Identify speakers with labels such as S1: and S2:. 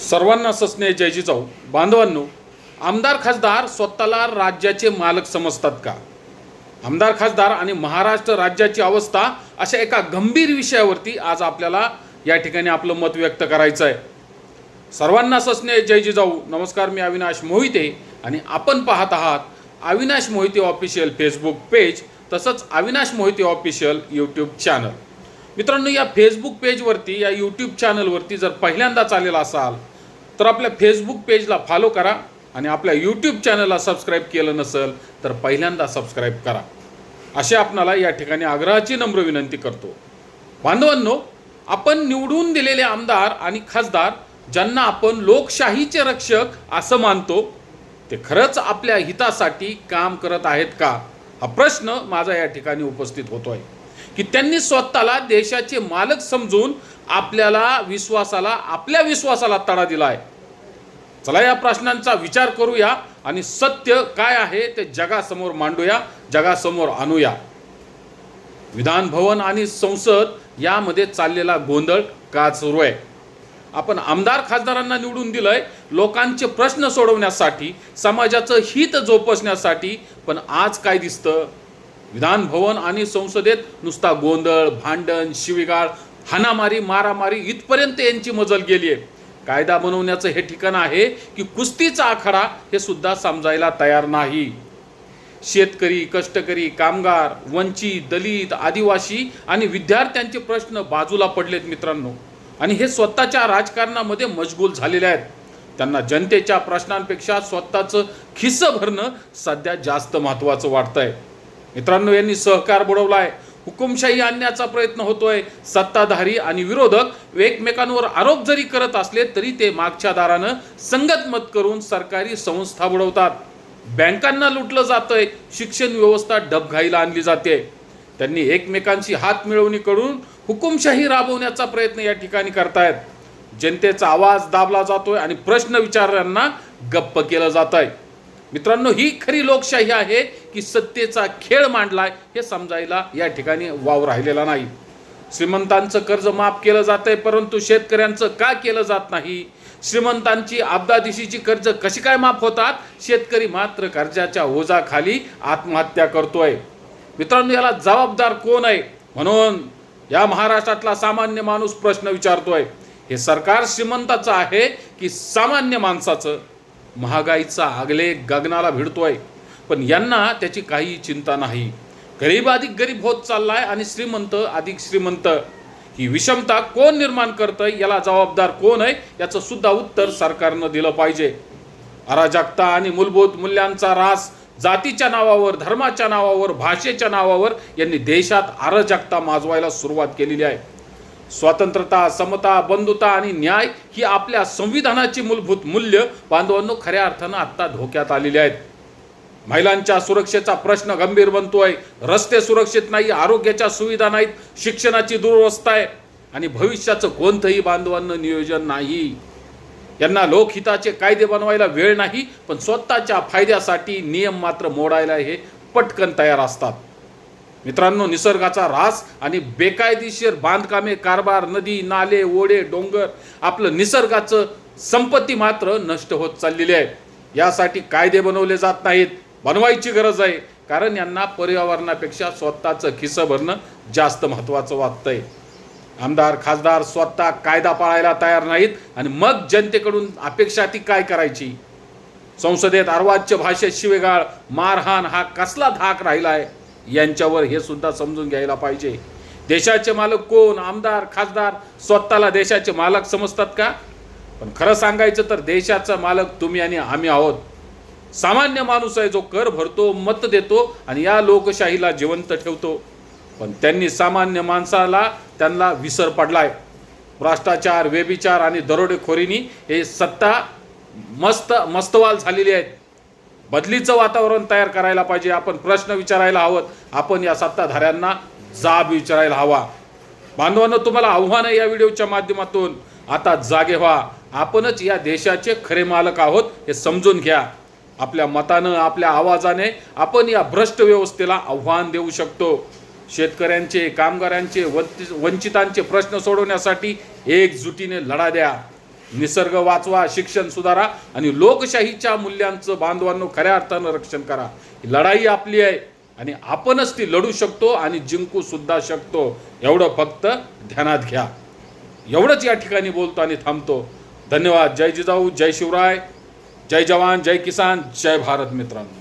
S1: सर्वांना ससने जय जिजाऊ बांधवांनो आमदार खासदार स्वतःला राज्याचे मालक समजतात का? आमदार खासदार आणि महाराष्ट्र राज्याची अवस्था अशा एका गंभीर विषयावरती आज आपल्याला या ठिकाणी आपलं मत व्यक्त करायचं आहे. सर्वांना ससने जय जिजाऊ नमस्कार मी अविनाश मोहिते आणि आपण पाहत आहात Avinash Mohite official Facebook page तसंच Avinash Mohite official YouTube channel. मित्रांनो या फेसबुक पेजवरती या यूट्यूब चॅनलवरती जर पहिल्यांदाच आलेला असाल तर आपल्या फेसबुक पेजला फॉलो करा आणि आपल्या यूट्यूब चॅनलला सबस्क्राईब केलं नसेल तर पहिल्यांदा सबस्क्राईब करा. असे आपणाला या ठिकाणी आग्रहाची नम्र विनंती करतो. बांधवांनो आपण निवडून दिलेले आमदार आणि खासदार ज्यांना आपण लोकशाहीचे रक्षक असं मानतो ते खरंच आपल्या हितासाठी काम करत आहेत का? हा प्रश्न माझा या ठिकाणी उपस्थित होतो आहे की त्यांनी स्वतःला देशाचे मालक समजून आपल्याला विश्वासाला आपल्या विश्वासाला तडा दिलाय. चला या प्रश्नांचा विचार करूया आणि सत्य काय आहे ते जगासमोर मांडूया जगासमोर आणूया. विधान भवन आणि संसद यामध्ये चाललेला गोंधळ का सुरू आहे? आपण आमदार खासदारांना निवडून दिलंय लोकांचे प्रश्न सोडवण्यासाठी समाजाचं हित जोपासण्यासाठी पण आज काय दिसतं? विधान भवन आणि संसदेत नुसता गोंधळ भांडण शिवीगाळ हाणामारी मारामारी इथपर्यंत यांची मजल गेली आहे. कायदा बनवण्याचं हे ठिकाण आहे की कुस्तीचा आखाडा हे सुद्धा समजायला तयार नाही. शेतकरी कष्टकरी कामगार वंचित दलित आदिवासी आणि विद्यार्थ्यांचे प्रश्न बाजूला पडलेत मित्रांनो. आणि हे स्वतःच्या राजकारणामध्ये मजबूल झालेले आहेत. त्यांना जनतेच्या प्रश्नांपेक्षा स्वतःचं खिस्सं भरणं सध्या जास्त महत्त्वाचं वाटतंय. मित्रांनो यांनी सहकार बुडवलाय. हुकुमशाही आणण्याचा प्रयत्न होतोय. सत्ताधारी आणि विरोधक एकमेकांवर आरोप जरी करत असले तरी ते मागच्या दारानं संगत मत करून सरकारी संस्था बुडवतात. बँकांना लुटलं जातंय. शिक्षण व्यवस्था डबघाईला आणली जाते. त्यांनी एकमेकांशी हात मिळवणी करून हुकुमशाही राबवण्याचा प्रयत्न या ठिकाणी करतायत. जनतेचा आवाज दाबला जातोय आणि प्रश्न विचारणाऱ्यांना गप्प केलं जात आहे मित्रांनो ही खरी लोकशाही आहे. की सत्तेचा खेळ मांडलाय हे समजायला या ठिकाणी वाव राहिलेला नाही. श्रीमंतांचं कर्ज माफ केलं जात आहे परंतु शेतकऱ्यांचं का केलं जात नाही? श्रीमंतांची आपदादिशीची कर्ज कशी काय माफ होतात? शेतकरी मात्र कर्जाच्या ओझाखाली आत्महत्या करतोय. मित्रांनो याला जबाबदार कोण आहे? म्हणून या महाराष्ट्रातला सामान्य माणूस प्रश्न विचारतोय. हे सरकार श्रीमंताचं आहे की सामान्य माणसाचं? महागाईचा आगले गगनाला भिडतोय. पण यांना त्याची काही चिंता नाही. गरीब अधिक गरीब होत चालला आहे आणि श्रीमंत अधिक श्रीमंत. ही विषमता कोण निर्माण करतंय याला जबाबदार कोण आहे याचं सुद्धा उत्तर सरकारनं दिलं पाहिजे. अराजकता आणि मूलभूत मूल्यांचा रास जातीच्या नावावर धर्माच्या नावावर भाषेच्या नावावर यांनी देशात अराजकता माजवायला सुरुवात केलेली आहे. स्वतंत्रता समता बंधुता आणि न्याय ही आपल्या संविधानाची मूलभूत मूल्य बांधवांनो खऱ्या अर्थानं आत्ता धोक्यात आलेली आहेत. महिलांच्या सुरक्षेचा प्रश्न गंभीर बनतोय. रस्ते सुरक्षित नाही आरोग्याच्या सुविधा नाहीत शिक्षणाची दुरवस्था आहे. आणि भविष्याचं कोणतंही बांधवांना नियोजन नाही. यांना लोकहिताचे कायदे बनवायला वेळ नाही पण स्वतःच्या फायद्यासाठी नियम मात्र मोडायला हे पटकन तयार असतात. मित्रांनो निसर्गाचा रास आणि बेकायदेशीर बांधकामे कारभार नदी नाले ओढे डोंगर आपलं निसर्गाचं संपत्ती मात्र नष्ट होत चाललेली आहे. यासाठी कायदे बनवले जात नाहीत. बनवायची गरज आहे. कारण यांना पर्यावरणापेक्षा स्वतःचं खिसं भरणं जास्त महत्त्वाचं वाटतंय. आमदार खासदार स्वतः कायदा पाळायला तयार नाहीत आणि मग जनतेकडून अपेक्षा ती काय करायची? संसदेत अर्वाच्य भाषेत शिवेगाळ मारहाण हा कसला धाक राहिला आहे यांच्यावर हे सुद्धा समजून घ्यायला पाहिजे. देशाचे मालक कोण? आमदार खासदार स्वतःला देशाचे मालक समजतात का? पण खरं सांगायचं तर देशाचा मालक तुम्ही आणि आम्ही आहोत. सामान्य माणूस आहे जो कर भरतो मत देतो आणि या लोकशाहीला जिवंत ठेवतो. पण त्यांनी सामान्य माणसाला त्यांना विसर पडलाय. भ्रष्टाचार व्यभिचार आणि दरोडेखोरीनी हे सत्ता मस्त मस्तवाल झालेली आहेत. बदलीचं वातावरण तयार करायला पाहिजे. आपण प्रश्न विचारायला हवं. आपण या सत्ताधाऱ्यांना जाब विचारायला हवा. बांधवांना तुम्हाला आव्हान आहे या व्हिडिओच्या माध्यमातून. आता जागे व्हा. आपणच या देशाचे खरे मालक आहोत हे समजून घ्या. आपल्या मतानं आपल्या आवाजाने आपण या भ्रष्ट व्यवस्थेला आव्हान देऊ शकतो. शेतकऱ्यांचे कामगारांचे वंचित वंचितांचे प्रश्न सोडवण्यासाठी एकजुटीने लढा द्या. निसर्ग वाचवा शिक्षण सुधारा आणि लोकशाहीच्या मूल्यांचं बांधवांनो खऱ्या अर्थानं रक्षण करा. लढाई आपली आहे आणि आपणच ती लढू शकतो आणि जिंकू सुद्धा शकतो. एवढं फक्त ध्यानात घ्या. एवढंच या ठिकाणी बोलतो आणि थांबतो. धन्यवाद. जय जिजाऊ जय शिवराय. जय जवान जय किसान जय भारत मित्रांनो.